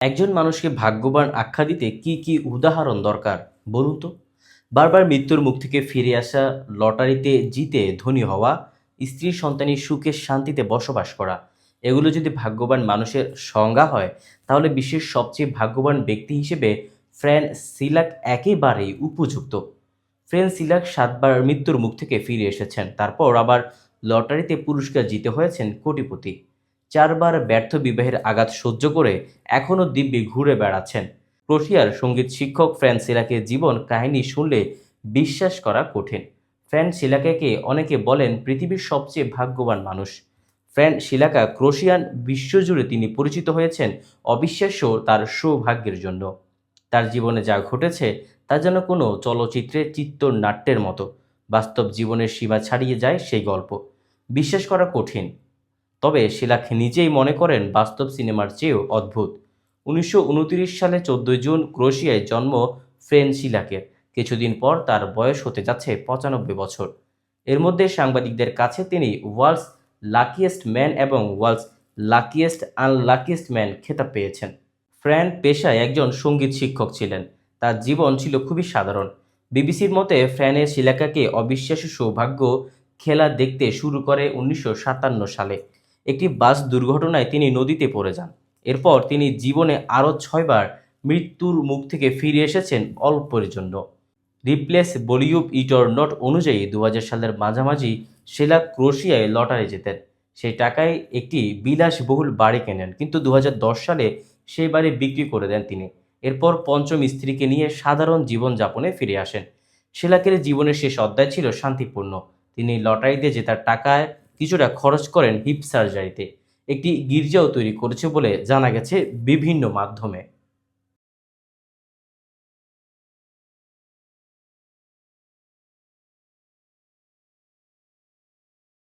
একজন মানুষকে ভাগ্যবান আখ্যা দিতে কি কি উদাহরণ দরকার, বলুন তো? বারবার মৃত্যুর মুখ থেকে ফিরে আসা, লটারিতে জিতে ধনী হওয়া, স্ত্রী সন্তানের সুখে শান্তিতে বসবাস করা, এগুলো যদি ভাগ্যবান মানুষের সংজ্ঞা হয়, তাহলে বিশ্বের সবচেয়ে ভাগ্যবান ব্যক্তি হিসেবে ফ্র্যান সিলাক একেবারেই উপযুক্ত। ফ্রেন সিলাক সাতবার মৃত্যুর মুখ থেকে ফিরে এসেছেন, তারপর আবার লটারিতে পুরস্কার জিতে হয়েছেন কোটিপতি। চারবার ব্যর্থ বিবাহের আঘাত সহ্য করে এখনও দিব্যি ঘুরে বেড়াচ্ছেন। ক্রোশিয়ার সংগীত শিক্ষক ফ্র্যান সিলাকের জীবন কাহিনী শুনলে বিশ্বাস করা কঠিন। ফ্র্যান শিলাকাকে অনেকে বলেন পৃথিবীর সবচেয়ে ভাগ্যবান মানুষ। ফ্র্যান শিলাকা ক্রোশিয়ান বিশ্বজুড়ে তিনি পরিচিত হয়েছেন অবিশ্বাস্য তার সৌভাগ্যের জন্য। তার জীবনে যা ঘটেছে তা যেন কোনো চলচ্চিত্রের চিত্রনাট্যের মতো। বাস্তব জীবনের সীমা ছাড়িয়ে যায় সেই গল্প। বিশ্বাস করা কঠিন। তবে শিলাক নিজেই মনে করেন বাস্তব সিনেমার চেয়েও অদ্ভুত। উনিশশো উনত্রিশ সালে চোদ্দই জুন ক্রোশিয়ায় জন্ম ফ্রেন শিলাকের কিছুদিন পর তার বয়স হতে যাচ্ছে পঁচানব্বই বছর। এর মধ্যে সাংবাদিকদের কাছে তিনি ওয়ার্ল্ডস লাকিয়েস্ট ম্যান এবং ওয়ার্ল্ডস লাকিয়েস্ট আনলাকিয়েস্ট ম্যান খেতাব পেয়েছেন। ফ্র্যান পেশায় একজন সংগীত শিক্ষক ছিলেন। তার জীবন ছিল খুবই সাধারণ। বিবিসির মতে ফ্র্যানের শিলাকাকে অবিশ্বাস্য সৌভাগ্য খেলা দেখতে শুরু করে উনিশশো সাতান্ন সালে। একটি বাস দুর্ঘটনায় তিনি নদীতে পড়ে যান। এরপর তিনি জীবনে আরও ছয়বার মৃত্যুর মুখ থেকে ফিরে এসেছেন অল্পের জন্য রিপ্লেস বলিউড ইটর নট অনুযায়ী দু হাজার সালের মাঝামাঝি সেলা ক্রোশিয়ায় লটারি জেতেন। সেই টাকায় একটি বিলাসবহুল বাড়ি কেনেন, কিন্তু দু হাজার দশ সালে সেই বাড়ি বিক্রি করে দেন তিনি। এরপর পঞ্চম স্ত্রীকে নিয়ে সাধারণ জীবনযাপনে ফিরে আসেন। শেলাকের জীবনের শেষ অধ্যায় ছিল শান্তিপূর্ণ। তিনি লটারিতে জেতার টাকায় কিছুটা খরচ করেন হিপ সার্জারিতে। একটি গির্জাও তৈরি করেছে বলে জানা গেছে বিভিন্ন মাধ্যমে।